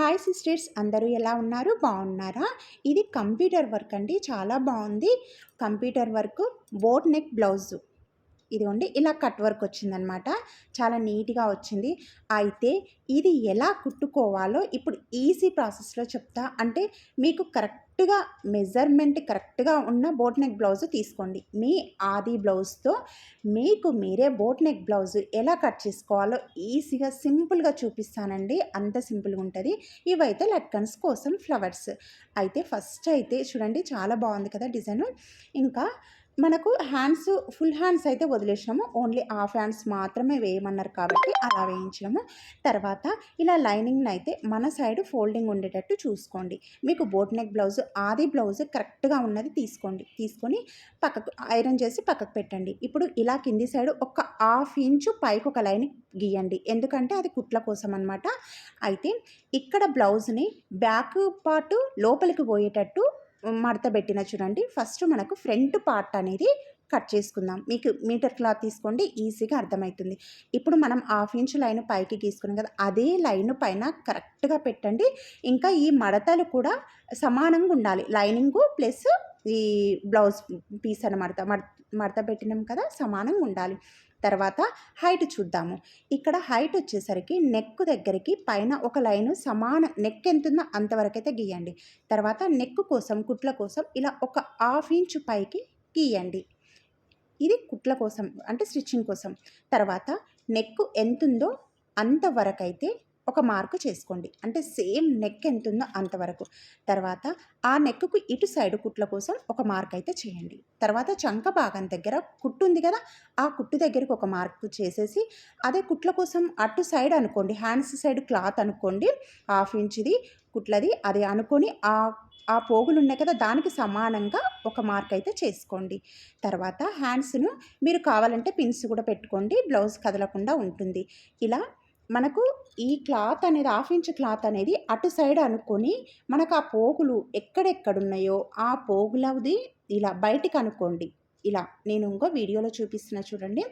Hi sisters అందరూ ఎలా ఉన్నారు? బాగున్నారా? ఇది కంప్యూటర్ వర్క్ అండి. చాలా బాగుంది. Computer work boat neck blouse. ఇదిగోండి ఇలా కట్ వర్క్ వచ్చిందనమాట. చాలా నీట్గా వచ్చింది. అయితే ఇది ఎలా కుట్టుకోవాలో ఇప్పుడు ఈజీ ప్రాసెస్లో చెప్తా. అంటే మీకు కరెక్ట్ కరెక్ట్గా మెజర్మెంట్ కరెక్ట్గా ఉన్న బోట్ నెక్ బ్లౌజ్ తీసుకోండి. మీ ఆది బ్లౌజ్తో మీకు మీరే బోట్ నెక్ బ్లౌజ్ ఎలా కట్ చేసుకోవాలో ఈజీగా సింపుల్గా చూపిస్తానండి. అంత సింపుల్గా ఉంటుంది. ఇవైతే లట్కన్స్ కోసం ఫ్లవర్స్. అయితే ఫస్ట్ అయితే చూడండి చాలా బాగుంది కదా డిజైన్. ఇంకా మనకు హ్యాండ్స్ ఫుల్ హ్యాండ్స్ అయితే వదిలేసినాము. ఓన్లీ హాఫ్ హ్యాండ్స్ మాత్రమే వేయమన్నారు కాబట్టి అలా వేయించినాము. తర్వాత ఇలా లైనింగ్ అయితే మన సైడ్ ఫోల్డింగ్ ఉండేటట్టు చూసుకోండి. మీకు బోట్ నెక్ బ్లౌజ్ ఆది బ్లౌజ్ కరెక్ట్గా ఉన్నది తీసుకోండి. తీసుకొని పక్కకు ఐరన్ చేసి పక్కకు పెట్టండి. ఇప్పుడు ఇలా కింది సైడ్ ఒక హాఫ్ ఇంచు పైకి ఒక లైన్ గీయండి. ఎందుకంటే అది కుట్ల కోసం అనమాట అయితే ఇక్కడ బ్లౌజ్ని బ్యాక్ పార్ట్ లోపలికి పోయేటట్టు మడత పెట్టిన చూడండి. ఫస్ట్ మనకు ఫ్రంట్ పార్ట్ అనేది కట్ చేసుకుందాం. మీకు మీటర్ క్లాత్ తీసుకోండి ఈజీగా అర్థమవుతుంది. ఇప్పుడు మనం హాఫ్ ఇంచ్ లైన్ పైకి గీసుకున్నాం కదా అదే లైన్ పైన కరెక్ట్గా పెట్టండి. ఇంకా ఈ మడతలు కూడా సమానంగా ఉండాలి. లైనింగ్ ప్లస్ ఈ బ్లౌజ్ పీస్ అనమాట మడత పెట్టినాం కదా సమానంగా ఉండాలి. తర్వాత హైట్ చూద్దాము. ఇక్కడ హైట్ వచ్చేసరికి నెక్ దగ్గరికి పైన ఒక లైన్ సమాన నెక్ ఎంతుందో అంతవరకైతే గీయండి. తర్వాత నెక్ కోసం కుట్ల కోసం ఇలా ఒక హాఫ్ ఇంచ్ పైకి గీయండి. ఇది కుట్ల కోసం అంటే స్టిచ్చింగ్ కోసం. తర్వాత నెక్ ఎంతుందో అంతవరకైతే ఒక మార్కు చేసుకోండి. అంటే సేమ్ నెక్ ఎంత ఉందో అంతవరకు. తర్వాత ఆ నెక్కు ఇటు సైడ్ కుట్ల కోసం ఒక మార్క్ అయితే చేయండి. తర్వాత చంక భాగం దగ్గర కుట్టు ఉంది కదా ఆ కుట్టు దగ్గరకు ఒక మార్క్ చేసేసి అదే కుట్ల కోసం అటు సైడ్ అనుకోండి హ్యాండ్స్ సైడ్ క్లాత్ అనుకోండి హాఫ్ ఇంచ్ది కుట్లది అది అనుకొని ఆ ఆ పోగులు ఉన్నాయి కదా దానికి సమానంగా ఒక మార్క్ అయితే చేసుకోండి. తర్వాత హ్యాండ్స్ను మీరు కావాలంటే పిన్స్ కూడా పెట్టుకోండి బ్లౌజ్ కదలకుండా ఉంటుంది. ఇలా మనకు ఈ క్లాత్ అనేది హాఫ్ ఇంచ్ క్లాత్ అనేది అటు సైడ్ అనుకొని మనకు ఆ పోగులు ఎక్కడెక్కడున్నాయో ఆ పోగులది ఇలా బయటికి అనుకోండి. ఇలా నేను ఇంకో వీడియోలో చూపిస్తున్నా చూడండి.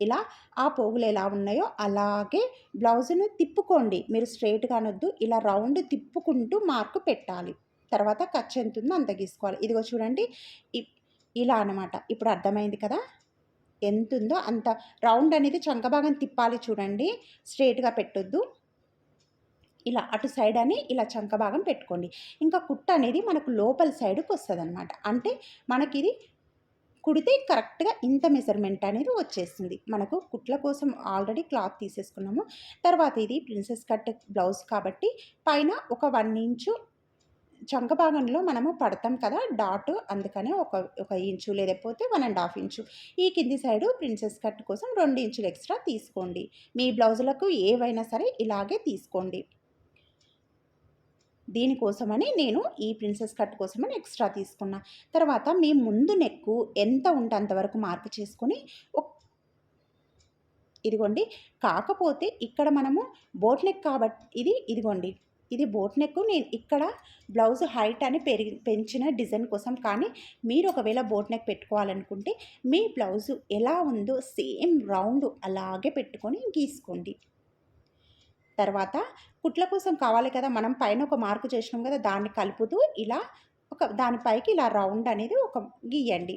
ఇలా ఆ పోగులు ఎలా ఉన్నాయో అలాగే బ్లౌజ్ను తిప్పుకోండి. మీరు స్ట్రైట్గా అనొద్దు. ఇలా రౌండ్ తిప్పుకుంటూ మార్కు పెట్టాలి. తర్వాత ఖర్చు ఎంత ఉందో అంత గీసుకోవాలి. ఇదిగో చూడండి. ఇలా అనమాట ఇప్పుడు అర్థమైంది కదా? ఎంత ఉందో అంత రౌండ్ అనేది చంకభాగం తిప్పాలి చూడండి. స్ట్రేట్గా పెట్టొద్దు. ఇలా అటు సైడ్ అని ఇలా చంక భాగం పెట్టుకోండి. ఇంకా కుట్ట అనేది మనకు లోపల సైడ్కి వస్తుంది అనమాట అంటే మనకి ఇది కుడితే కరెక్ట్గా ఇంత మెజర్మెంట్ అనేది వచ్చేస్తుంది మనకు కుట్ల కోసం ఆల్రెడీ క్లాత్ తీసేసుకున్నాము. తర్వాత ఇది ప్రిన్సెస్ కట్ బ్లౌజ్ కాబట్టి పైన ఒక వన్ ఇంచు చంక భాగంలో మనము పడతాం కదా డాట్ అందుకనే ఒక ఒక ఇంచు లేకపోతే వన్ అండ్ హాఫ్ ఇంచు. ఈ కింది సైడు ప్రిన్సెస్ కట్ కోసం రెండు ఇంచులు ఎక్స్ట్రా తీసుకోండి. మీ బ్లౌజులకు ఏవైనా సరే ఇలాగే తీసుకోండి. దీనికోసమని నేను ఈ ప్రిన్సెస్ కట్ కోసమని ఎక్స్ట్రా తీసుకున్నా. తర్వాత మీ ముందు నెక్కు ఎంత ఉంటే అంతవరకు మార్పు చేసుకొని ఇదిగోండి. కాకపోతే ఇక్కడ మనము బోట్ నెక్ కాబట్టి ఇది ఇదిగోండి. ఇది బోట్ నెక్ నేను ఇక్కడ బ్లౌజ్ హైట్ అని పెరిగి పెంచిన డిజైన్ కోసం. కానీ మీరు ఒకవేళ బోట్ నెక్ పెట్టుకోవాలనుకుంటే మీ బ్లౌజ్ ఎలా ఉందో సేమ్ రౌండ్ అలాగే పెట్టుకొని గీసుకోండి. తర్వాత కుట్ల కోసం కావాలి కదా మనం పైన ఒక మార్కు చేసినాం కదా దాన్ని కలుపుతూ ఇలా ఒక దానిపైకి ఇలా రౌండ్ అనేది ఒక గీయండి.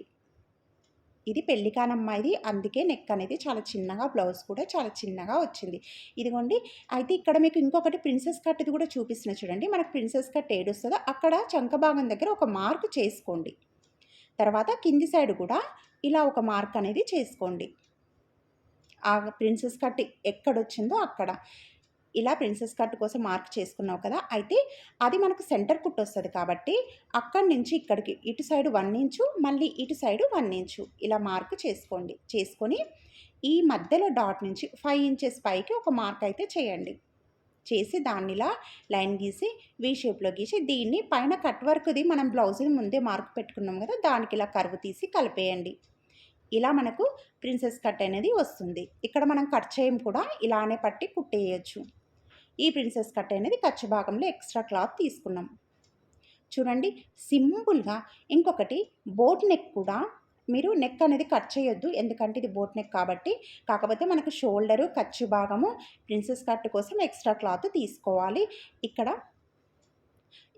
ఇది పెళ్ళికానమ్మాయిది అందుకే నెక్ అనేది చాలా చిన్నగా బ్లౌజ్ కూడా చాలా చిన్నగా వచ్చింది. ఇదిగోండి అయితే ఇక్కడ మీకు ఇంకొకటి ప్రిన్సెస్ కట్ది కూడా చూపిస్తున్న చూడండి. మనకు ప్రిన్సెస్ కట్ ఏడుస్తుందో అక్కడ చంక భాగం దగ్గర ఒక మార్క్ చేసుకోండి. తర్వాత కింది సైడ్ కూడా ఇలా ఒక మార్క్ అనేది చేసుకోండి. ఆ ప్రిన్సెస్ కట్ ఎక్కడొచ్చిందో అక్కడ. ఇలా ప్రిన్సెస్ కట్ కోసం మార్క్ చేసుకున్నావు కదా అయితే అది మనకు సెంటర్ కుట్ వస్తుంది కాబట్టి అక్కడి నుంచి ఇక్కడికి ఇటు సైడ్ వన్ ఇంచు మళ్ళీ ఇటు సైడ్ వన్ ఇంచు ఇలా మార్క్ చేసుకోండి. చేసుకొని ఈ మధ్యలో డాట్ నుంచి ఫైవ్ ఇంచెస్ పైకి ఒక మార్క్ అయితే చేయండి. చేసి దాన్నిలా లైన్ గీసి వీ షేప్లో గీసి దీన్ని పైన కట్ వర్క్ది మనం బ్లౌజ్ని ముందే మార్క్ పెట్టుకున్నాం కదా దానికి ఇలా కరువు తీసి కలిపేయండి. ఇలా మనకు ప్రిన్సెస్ కట్ అనేది వస్తుంది. ఇక్కడ మనం కట్ చేయం కూడా ఇలానే పట్టి కుట్టేయచ్చు. ఈ ప్రిన్సెస్ కట్ అనేది ఖర్చు భాగంలో ఎక్స్ట్రా క్లాత్ తీసుకున్నాం. చూడండి సింపుల్గా ఇంకొకటి బోట్ నెక్ కూడా మీరు నెక్ అనేది కట్ చేయొద్దు. ఎందుకంటే ఇది బోట్ నెక్ కాబట్టి. కాకపోతే మనకు షోల్డరు ఖర్చు భాగము ప్రిన్సెస్ కట్ కోసం ఎక్స్ట్రా క్లాత్ తీసుకోవాలి. ఇక్కడ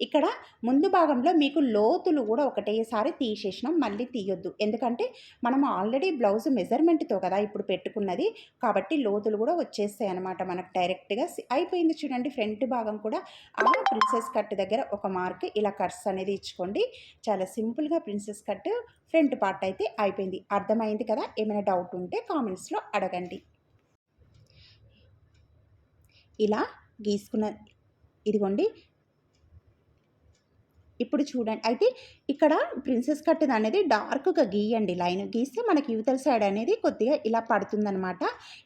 ఇక్కడ ముందు భాగంలో మీకు లోతులు కూడా ఒకటేసారి తీసేసినాం మళ్ళీ తీయొద్దు. ఎందుకంటే మనం ఆల్రెడీ బ్లౌజ్ మెజర్మెంట్తో కదా ఇప్పుడు పెట్టుకున్నది కాబట్టి లోతులు కూడా వచ్చేస్తాయి అనమాట మనకు డైరెక్ట్గా. అయిపోయింది చూడండి ఫ్రంట్ భాగం కూడా. ఆ ప్రిన్సెస్ కట్ దగ్గర ఒక మార్క్ ఇలా కట్స్ అనేది ఇచ్చుకోండి. చాలా సింపుల్గా ప్రిన్సెస్ కట్ ఫ్రంట్ పార్ట్ అయితే అయిపోయింది. అర్థమైంది కదా? ఏమైనా డౌట్ ఉంటే కామెంట్స్లో అడగండి. ఇలా గీసుకున్న ఇదిగోండి ఇప్పుడు చూడండి. అయితే ఇక్కడ ప్రిన్సెస్ కట్ అనేది డార్క్గా గీయండి. లైన్ గీస్తే మనకి యువతల సైడ్ అనేది కొద్దిగా ఇలా పడుతుందనమాట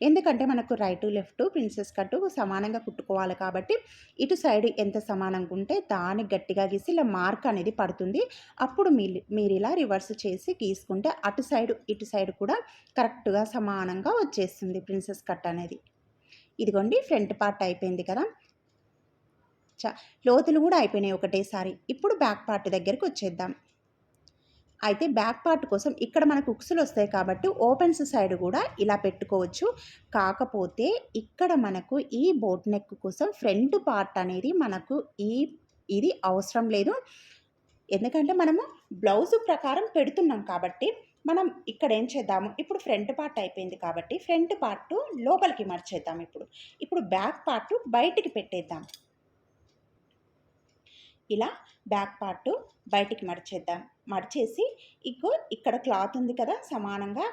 ఎందుకంటే మనకు రైట్ లెఫ్ట్ ప్రిన్సెస్ కట్ సమానంగా కుట్టుకోవాలి కాబట్టి ఇటు సైడ్ ఎంత సమానంగా ఉంటే దానికి గట్టిగా గీసి ఇలా మార్క్ అనేది పడుతుంది. అప్పుడు మీరు మీరు ఇలా రివర్స్ చేసి గీసుకుంటే అటు సైడ్ ఇటు సైడ్ కూడా కరెక్ట్గా సమానంగా వచ్చేస్తుంది ప్రిన్సెస్ కట్ అనేది. ఇదిగోండి ఫ్రంట్ పార్ట్ అయిపోయింది కదా. చ లోతులు కూడా అయిపోయినాయి ఒకటేసారి. ఇప్పుడు బ్యాక్ పార్ట్ దగ్గరికి వచ్చేద్దాం. అయితే బ్యాక్ పార్ట్ కోసం ఇక్కడ మనకు ఉక్సులు వస్తాయి కాబట్టి ఓపెన్స్ సైడ్ కూడా ఇలా పెట్టుకోవచ్చు. కాకపోతే ఇక్కడ మనకు ఈ బోట్ నెక్ కోసం ఫ్రంట్ పార్ట్ అనేది మనకు ఈ ఇది అవసరం లేదు. ఎందుకంటే మనము బ్లౌజ్ ప్రకారం పెడుతున్నాం కాబట్టి మనం ఇక్కడ ఏం చేద్దాము? ఇప్పుడు ఫ్రంట్ పార్ట్ అయిపోయింది కాబట్టి ఫ్రంట్ పార్ట్ లోపలికి మార్చేద్దాం ఇప్పుడు. ఇప్పుడు బ్యాక్ పార్ట్ బయటికి పెట్టేద్దాం. ఇలా బ్యాక్ పార్ట్ బయటికి మడిచేద్దాం. మడిచేసి ఇగో ఇక్కడ క్లాత్ ఉంది కదా సమానంగా.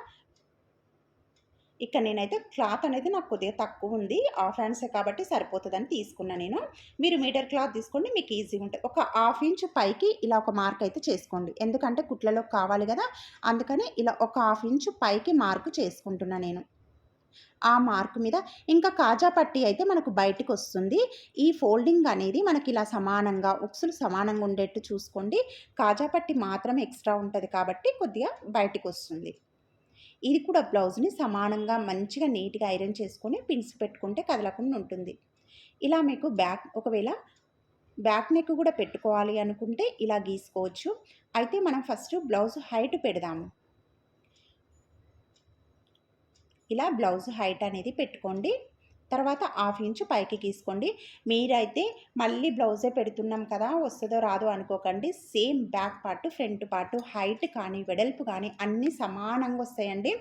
ఇక్కడ నేనైతే క్లాత్ అనేది నాకు కొద్దిగా తక్కువ ఉంది. హాఫ్ హ్యాండ్సే కాబట్టి సరిపోతుందని తీసుకున్నా నేను. మీరు మీటర్ క్లాత్ తీసుకోండి మీకు ఈజీగా ఉంటుంది. ఒక హాఫ్ ఇంచ్ పైకి ఇలా ఒక మార్క్ అయితే చేసుకోండి. ఎందుకంటే కుట్లలో కావాలి కదా. అందుకని ఇలా ఒక హాఫ్ ఇంచ్ పైకి మార్క్ చేసుకుంటున్నా నేను. ఆ మార్క్ మీద. ఇంకా కాజా పట్టి అయితే మనకు బయటికి వస్తుంది ఈ ఫోల్డింగ్ అనేది మనకి ఇలా సమానంగా ఉక్సులు సమానంగా ఉండేట్టు చూసుకోండి. కాజా పట్టి మాత్రమే ఎక్స్ట్రా ఉంటుంది కాబట్టి కొద్దిగా బయటికి వస్తుంది ఇది కూడా బ్లౌజ్ని సమానంగా మంచిగా నీట్గా ఐరన్ చేసుకొని పిన్స్ పెట్టుకుంటే కదలకుండా ఉంటుంది. ఇలా మీకు బ్యాక్ ఒకవేళ బ్యాక్ నెక్ కూడా పెట్టుకోవాలి అనుకుంటే ఇలా గీసుకోవచ్చు. అయితే మనం ఫస్ట్ బ్లౌజ్ హైట్ పెడదాము. ఇలా బ్లౌజ్ హైట్ అనేది పెట్టుకోండి. తర్వాత హాఫ్ ఇంచు పైకి గీసుకోండి. మీరైతే మళ్ళీ బ్లౌజే పెడుతున్నాం కదా వస్తుందో రాదో అనుకోకండి. Same back part front part height కానీ వెడల్పు కానీ అన్నీ సమానంగా వస్తాయండి.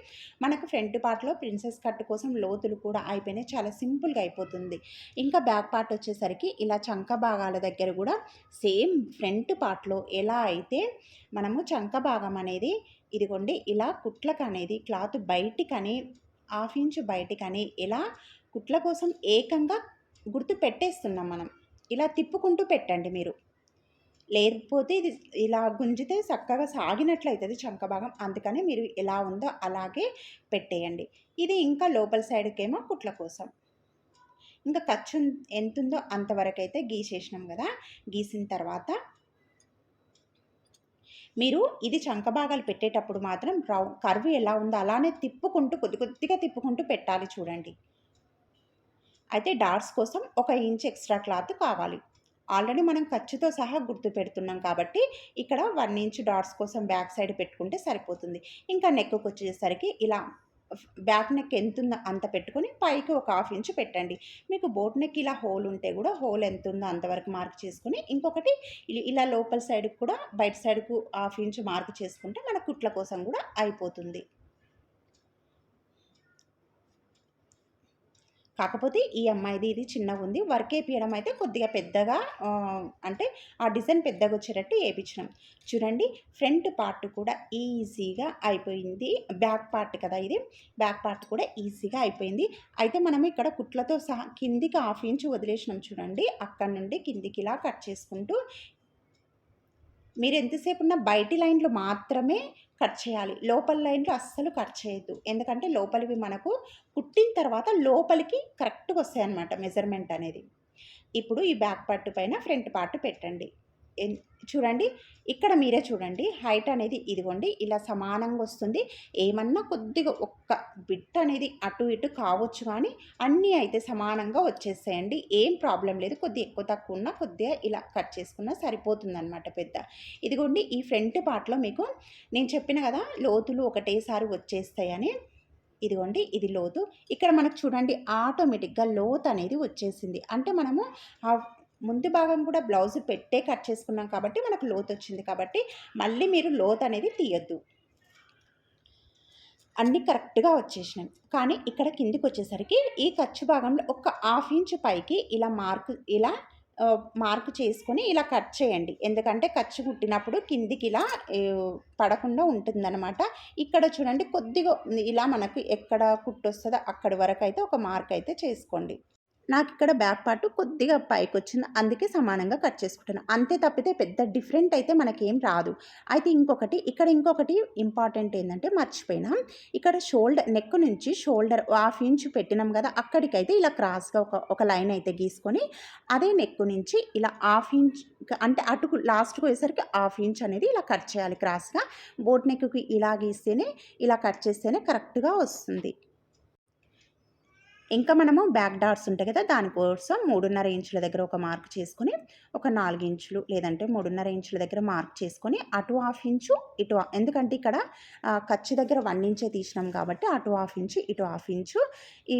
మనకు ఫ్రంట్ పార్ట్లో ప్రిన్సెస్ కట్ కోసం లోతులు కూడా అయిపోయినాయి చాలా సింపుల్గా అయిపోతుంది. ఇంకా బ్యాక్ పార్ట్ వచ్చేసరికి ఇలా చంక భాగాల దగ్గర కూడా సేమ్ ఫ్రంట్ పార్ట్లో ఎలా అయితే మనము చంక భాగం అనేది ఇదిగోండి ఇలా కుట్లకు అనేది క్లాత్ బయటికని హాఫ్ ఇంచ్ బయటికని ఇలా కుట్ల కోసం ఏకంగా గుర్తు పెట్టేస్తున్నాం మనం. ఇలా తిప్పుకుంటూ పెట్టండి మీరు. లేకపోతే ఇది ఇలా గుంజితే చక్కగా సాగినట్లయితుంది చంక భాగం. అందుకని మీరు ఎలా ఉందో అలాగే పెట్టేయండి. ఇది ఇంకా లోపల సైడ్కేమో కుట్ల కోసం. ఇంకా ఖర్చు ఎంత ఉందో అంతవరకు అయితే గీసేసినాం కదా. గీసిన తర్వాత మీరు ఇది చంక భాగాలు పెట్టేటప్పుడు మాత్రం రౌ కర్వ్ ఎలా ఉందో అలానే తిప్పుకుంటూ కొద్ది కొద్దిగా తిప్పుకుంటూ పెట్టాలి చూడండి. అయితే డాట్స్ కోసం ఒక ఇంచ్ ఎక్స్ట్రా క్లాత్ కావాలి. ఆల్రెడీ మనం ఖర్చుతో సహా గుర్తు పెడుతున్నాం కాబట్టి ఇక్కడ వన్ ఇంచ్ డాట్స్ కోసం బ్యాక్ సైడ్ పెట్టుకుంటే సరిపోతుంది. ఇంకా నెక్కు వచ్చేసరికి ఇలా బ్యాక్ నెక్ ఎంత ఉందో అంత పెట్టుకొని పైకి ఒక హాఫ్ ఇంచ్ పెట్టండి. మీకు బోట్ నెక్ ఇలా హోల్ ఉంటే కూడా హోల్ ఎంత ఉందో అంతవరకు మార్క్ చేసుకుని ఇంకొకటి ఇలా లోపల సైడ్కి కూడా బయట సైడ్కు హాఫ్ ఇంచ్ మార్క్ చేసుకుంటే మన కుట్ల కోసం కూడా అయిపోతుంది. కాకపోతే ఈ అమ్మాయిది ఇది చిన్నగా ఉంది. వర్క్ వేపించడం అయితే కొద్దిగా పెద్దగా అంటే ఆ డిజైన్ పెద్దగా వచ్చేటట్టు వేయించినాం చూడండి ఫ్రంట్ పార్ట్ కూడా ఈజీగా అయిపోయింది. బ్యాక్ పార్ట్ కదా ఇది. బ్యాక్ పార్ట్ కూడా ఈజీగా అయిపోయింది. అయితే మనం ఇక్కడ కుట్లతో సహా కిందికి హాఫ్ ఇంచ్ వదిలేసినాం చూడండి. అక్కడ నుండి కిందికి ఇలా కట్ చేసుకుంటూ మీరు ఎంతసేపు ఉన్న బయటి లైన్లు మాత్రమే కట్ చేయాలి. లోపల లైన్లు అస్సలు కట్ చేయొద్దు. ఎందుకంటే లోపలివి మనకు కుట్టిన తర్వాత లోపలికి కరెక్ట్గా వస్తాయి అన్నమాట మెజర్మెంట్ అనేది. ఇప్పుడు ఈ బ్యాక్ పార్ట్ పైన ఫ్రంట్ పార్ట్ పెట్టండి. చూడండి. ఇక్కడ మీరే చూడండి. హైట్ అనేది ఇదిగోండి ఇలా సమానంగా వస్తుంది. ఏమన్నా కొద్దిగా ఒక్క బిట్ అనేది అటు ఇటు కావచ్చు కానీ అన్నీ అయితే సమానంగా వచ్చేస్తాయండి. ఏం ప్రాబ్లం లేదు. కొద్దిగా ఎక్కువ తక్కువ ఉన్నా కొద్దిగా ఇలా కట్ చేసుకున్నా సరిపోతుందన్నమాట పెద్ద. ఇదిగోండి ఈ ఫ్రంట్ పార్ట్లో మీకు నేను చెప్పిన కదా లోతులు ఒకటేసారి వచ్చేస్తాయని. ఇదిగోండి ఇది లోతు. ఇక్కడ మనకు చూడండి ఆటోమేటిక్గా లోత్ అనేది వచ్చేసింది. అంటే మనము ముందు భాగం కూడా బ్లౌజ్ పెట్టే కట్ చేసుకున్నాం కాబట్టి మనకు లోతు వచ్చింది కాబట్టి మళ్ళీ మీరు లోతు అనేది తీయద్దు. అన్నీ కరెక్ట్గా వచ్చేసినాయి. కానీ ఇక్కడ కిందికి వచ్చేసరికి ఈ ఖర్చు భాగంలో ఒక హాఫ్ ఇంచ్ పైకి ఇలా మార్క్ ఇలా మార్క్ చేసుకొని ఇలా కట్ చేయండి. ఎందుకంటే ఖర్చు కుట్టినప్పుడు కిందికి ఇలా పడకుండా ఉంటుందన్నమాట. ఇక్కడ చూడండి కొద్దిగా ఇలా మనకు ఎక్కడ కుట్టు వస్తుందో అక్కడి వరకు అయితే ఒక మార్క్ అయితే చేసుకోండి. నాకు ఇక్కడ బ్యాక్ పార్ట్ కొద్దిగా పైకి వచ్చింది అందుకే సమానంగా కట్ చేసుకుంటాను. అంతే తప్పితే పెద్ద డిఫరెంట్ అయితే మనకేం రాదు. అయితే ఇంకొకటి ఇక్కడ ఇంకొకటి ఇంపార్టెంట్ ఏంటంటే మర్చిపోయినా ఇక్కడ షోల్డర్ నెక్ నుంచి షోల్డర్ హాఫ్ ఇంచ్ పెట్టినాం కదా అక్కడికైతే ఇలా క్రాస్గా ఒక ఒక లైన్ అయితే గీసుకొని అదే నెక్ నుంచి ఇలా హాఫ్ ఇంచ్ అంటే అటుకు లాస్ట్కి వచ్చేసరికి హాఫ్ ఇంచ్ అనేది ఇలా కట్ చేయాలి క్రాస్గా. బోట్ నెక్కి ఇలా గీస్తేనే ఇలా కట్ చేస్తేనే కరెక్ట్గా వస్తుంది. ఇంకా మనము బ్యాక్ డాట్స్ ఉంటాయి కదా దానికోసం మూడున్నర ఇంచుల దగ్గర ఒక మార్క్ చేసుకొని ఒక నాలుగు ఇంచులు లేదంటే మూడున్నర ఇంచుల దగ్గర మార్క్ చేసుకొని అటు హాఫ్ ఇంచు ఇటు ఎందుకంటే ఇక్కడ ఖర్చు దగ్గర వన్ ఇంచే తీసినాం కాబట్టి అటు హాఫ్ ఇంచు ఇటు హాఫ్ ఇంచు ఈ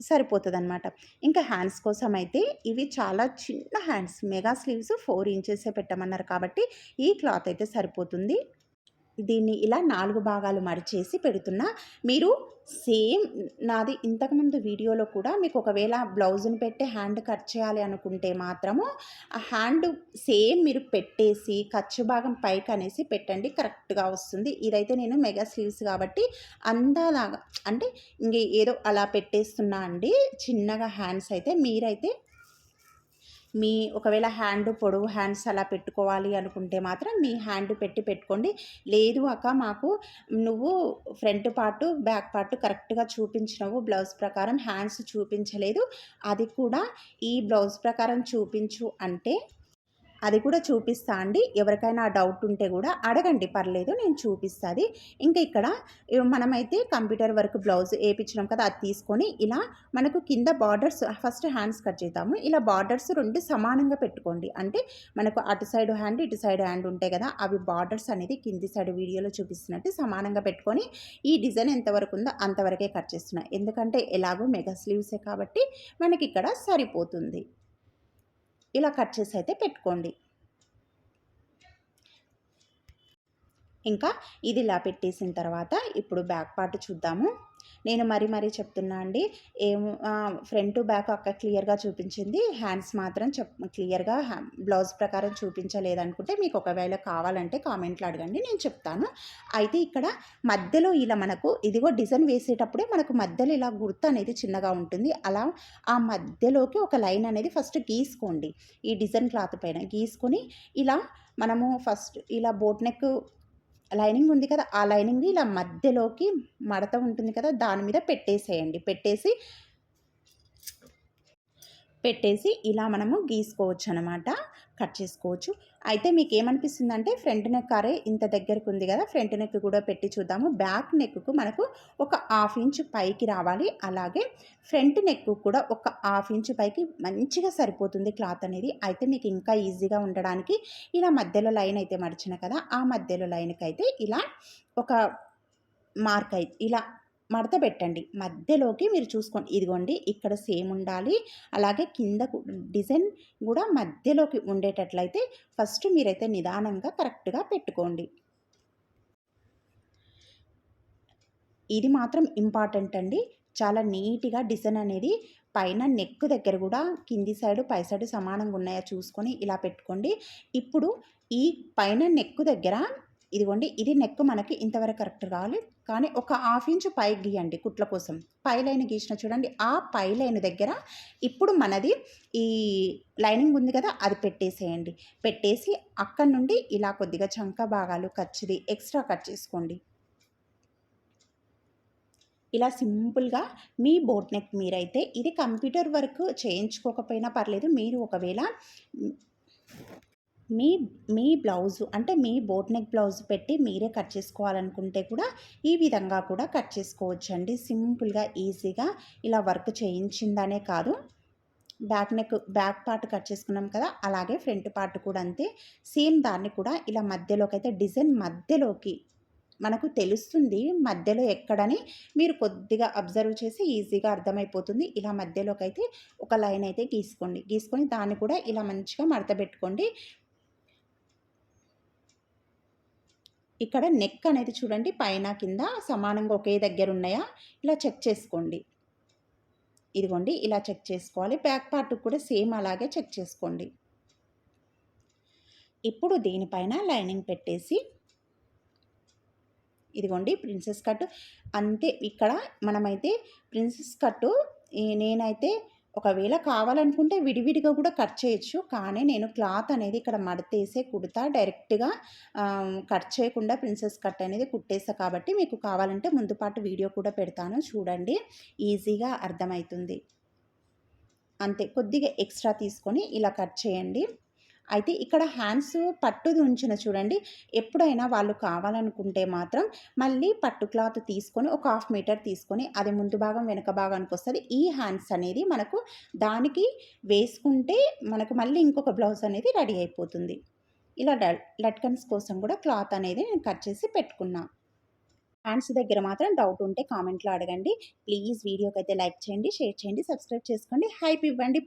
సరిపోతుంది అనమాట ఇంకా హ్యాండ్స్ కోసం అయితే ఇవి చాలా చిన్న హ్యాండ్స్ మెగా స్లీవ్స్ ఫోర్ ఇంచెసే పెట్టమన్నారు కాబట్టి ఈ క్లాత్ అయితే సరిపోతుంది. దీన్ని ఇలా నాలుగు భాగాలు మడిచేసి పెడుతున్నా. మీరు సేమ్ నాది ఇంతకుముందు వీడియోలో కూడా మీకు ఒకవేళ బ్లౌజ్ని పెట్టి హ్యాండ్ కట్ చేయాలి అనుకుంటే మాత్రము ఆ హ్యాండ్ సేమ్ మీరు పెట్టేసి ఖర్చు భాగం పైకి అనేసి పెట్టండి కరెక్ట్గా వస్తుంది. ఇదైతే నేను మెగా స్లీవ్స్ కాబట్టి అందాలాగా అంటే ఇంక ఏదో అలా పెట్టేస్తున్నా అండి చిన్నగా హ్యాండ్స్ అయితే మీరైతే మీ ఒకవేళ హ్యాండ్ పొడవు హ్యాండ్స్ అలా పెట్టుకోవాలి అనుకుంటే మాత్రం మీ హ్యాండ్ పెట్టి పెట్టుకోండి. లేదు అక్క మాకు నువ్వు ఫ్రంట్ పార్ట్ బ్యాక్ పార్ట్ కరెక్ట్గా చూపించినవు. బ్లౌజ్ ప్రకారం హ్యాండ్స్ చూపించలేదు. అది కూడా ఈ బ్లౌజ్ ప్రకారం చూపించు అంటే అది కూడా చూపిస్తా అండి. ఎవరికైనా డౌట్ ఉంటే కూడా అడగండి. పర్లేదు నేను చూపిస్తుంది ఇంకా ఇక్కడ మనమైతే కంప్యూటర్ వర్క్ బ్లౌజ్ వేయించినాం కదా అది తీసుకొని ఇలా మనకు కింద బార్డర్స్ ఫస్ట్ హ్యాండ్స్ కట్ చేద్దాము. ఇలా బార్డర్స్ రెండు సమానంగా పెట్టుకోండి. అంటే మనకు అటు సైడ్ హ్యాండ్ ఇటు సైడ్ హ్యాండ్ ఉంటాయి కదా అవి బార్డర్స్ అనేది కింది సైడ్ వీడియోలో చూపిస్తున్నట్టు సమానంగా పెట్టుకొని ఈ డిజైన్ ఎంతవరకు ఉందో అంతవరకే కట్ చేస్తున్నా. ఎందుకంటే ఎలాగో మెగా స్లీవ్సే కాబట్టి మనకి ఇక్కడ సరిపోతుంది. ఇలా కట్ చేసి అయితే పెట్టుకోండి. ఇంకా ఇది ఇలా పెట్టేసిన తర్వాత ఇప్పుడు బ్యాక్ పార్ట్ చూద్దాము. నేను మరీ మరీ చెప్తున్నా అండి. ఏం ఫ్రంట్ బ్యాక్ అక్క క్లియర్గా చూపించింది. హ్యాండ్స్ మాత్రం చెప్ క్లియర్గా బ్లౌజ్ ప్రకారం చూపించలేదనుకుంటే మీకు ఒకవేళ కావాలంటే కామెంట్లో అడగండి నేను చెప్తాను. అయితే ఇక్కడ మధ్యలో ఇలా మనకు ఇదిగో డిజైన్ వేసేటప్పుడే మనకు మధ్యలో ఇలా గుర్తు అనేది చిన్నగా ఉంటుంది. అలా ఆ మధ్యలోకి ఒక లైన్ అనేది ఫస్ట్ గీసుకోండి. ఈ డిజైన్ క్లాత్ పైన గీసుకొని ఇలా మనము ఫస్ట్ ఇలా బోట్ నెక్ లైనింగ్ ఉంది కదా ఆ లైనింగ్ని ఇలా మధ్యలోకి మడత ఉంటుంది కదా దాని మీద పెట్టేసేయండి. పెట్టేసి పెట్టేసి ఇలా మనము గీసుకోవచ్చు అనమాట కట్ చేసుకోవచ్చు. అయితే మీకు ఏమనిపిస్తుంది అంటే ఫ్రంట్ నెక్ అరే ఇంత దగ్గరకు ఉంది కదా ఫ్రంట్ నెక్ కూడా పెట్టి చూద్దాము. బ్యాక్ నెక్కు మనకు ఒక హాఫ్ ఇంచ్ పైకి రావాలి. అలాగే ఫ్రంట్ నెక్ కూడా ఒక హాఫ్ ఇంచ్ పైకి మంచిగా సరిపోతుంది క్లాత్ అనేది. అయితే మీకు ఇంకా ఈజీగా ఉండడానికి ఇలా మధ్యలో లైన్ అయితే మడిచిన కదా ఆ మధ్యలో లైన్కి అయితే ఇలా ఒక మార్క్ అయితే ఇలా మడత పెట్టండి. మధ్యలోకి మీరు చూసుకోండి. ఇదిగోండి ఇక్కడ సేమ్ ఉండాలి. అలాగే కింద డిజైన్ కూడా మధ్యలోకి ఉండేటట్లయితే ఫస్ట్ మీరైతే నిదానంగా కరెక్ట్గా పెట్టుకోండి. ఇది మాత్రం ఇంపార్టెంట్ అండి. చాలా నీట్గా డిజైన్ అనేది పైన నెక్ దగ్గర కూడా కింది సైడ్ పై సైడ్ సమానంగా ఉన్నాయా చూసుకొని ఇలా పెట్టుకోండి. ఇప్పుడు ఈ పైన నెక్ దగ్గర ఇదిగోండి ఇది నెక్ మనకి ఇంతవరకు కరెక్ట్ కావాలి కానీ ఒక హాఫ్ ఇంచ్ పై గీయండి కుట్ల కోసం. పై లైన్ గీసిన చూడండి ఆ పై లైన్ దగ్గర ఇప్పుడు మనది ఈ లైనింగ్ ఉంది కదా అది పెట్టేసేయండి. పెట్టేసి అక్కడ నుండి ఇలా కొద్దిగా చంక భాగాలు ఖర్చుది ఎక్స్ట్రా కట్ చేసుకోండి. ఇలా సింపుల్గా మీ బోట్ నెక్ మీరైతే ఇది కంప్యూటర్ వర్క్ చేయించుకోకపోయినా పర్లేదు మీరు ఒకవేళ మీ మీ బ్లౌజు అంటే మీ బోట్ నెక్ బ్లౌజ్ పెట్టి మీరే కట్ చేసుకోవాలనుకుంటే కూడా ఈ విధంగా కూడా కట్ చేసుకోవచ్చు అండి సింపుల్గా ఈజీగా ఇలా వర్క్ చేయించిందనే కాదు. Back neck back part cut చేసుకున్నాం కదా అలాగే ఫ్రంట్ పార్ట్ కూడా అంతే. సేమ్ దాన్ని కూడా ఇలా మధ్యలోకి అయితే డిజైన్ మధ్యలోకి మనకు తెలుస్తుంది మధ్యలో ఎక్కడని మీరు కొద్దిగా అబ్జర్వ్ చేసి ఈజీగా అర్థమైపోతుంది. ఇలా మధ్యలోకి అయితే ఒక లైన్ అయితే గీసుకోండి. గీసుకొని దాన్ని కూడా ఇలా మంచిగా మడత పెట్టుకోండి. ఇక్కడ నెక్ అనేది చూడండి పైన కింద సమానంగా ఒకే దగ్గర ఉన్నాయా? ఇలా చెక్ చేసుకోండి. ఇదిగోండి ఇలా చెక్ చేసుకోవాలి. బ్యాక్ పార్ట్ కూడా సేమ్ అలాగే చెక్ చేసుకోండి. ఇప్పుడు దీనిపైన లైనింగ్ పెట్టేసి ఇదిగోండి ప్రిన్సెస్ కట్ అంతే ఇక్కడ మనమైతే ప్రిన్సెస్ కట్టు నేనైతే ఒకవేళ కావాలనుకుంటే విడివిడిగా కూడా కట్ చేయొచ్చు. కానీ నేను క్లాత్ అనేది ఇక్కడ మడతేసే కుడతా డైరెక్ట్గా కట్ చేయకుండా ప్రిన్సెస్ కట్ అనేది కుట్టేసా కాబట్టి మీకు కావాలంటే ముందు పాటు వీడియో కూడా పెడతాను. చూడండి ఈజీగా అర్థమవుతుంది. అంతే కొద్దిగా ఎక్స్ట్రా తీసుకొని ఇలా కట్ చేయండి. అయితే ఇక్కడ హ్యాండ్స్ పట్టుది ఉంచిన చూడండి. ఎప్పుడైనా వాళ్ళు కావాలనుకుంటే మాత్రం మళ్ళీ పట్టు క్లాత్ తీసుకొని ఒక హాఫ్ మీటర్ తీసుకొని అది ముందు భాగం వెనక భాగానికి వస్తుంది. ఈ హ్యాండ్స్ అనేది మనకు దానికి వేసుకుంటే మనకు మళ్ళీ ఇంకొక బ్లౌజ్ అనేది రెడీ అయిపోతుంది. ఇలా లట్కన్స్ కోసం కూడా క్లాత్ అనేది నేను కట్ చేసి పెట్టుకున్నా. హ్యాండ్స్ దగ్గర మాత్రం డౌట్ ఉంటే కామెంట్లో అడగండి. ప్లీజ్ వీడియోకి అయితే లైక్ చేయండి షేర్ చేయండి సబ్స్క్రైబ్ చేసుకోండి. హైప్ ఇవ్వండి.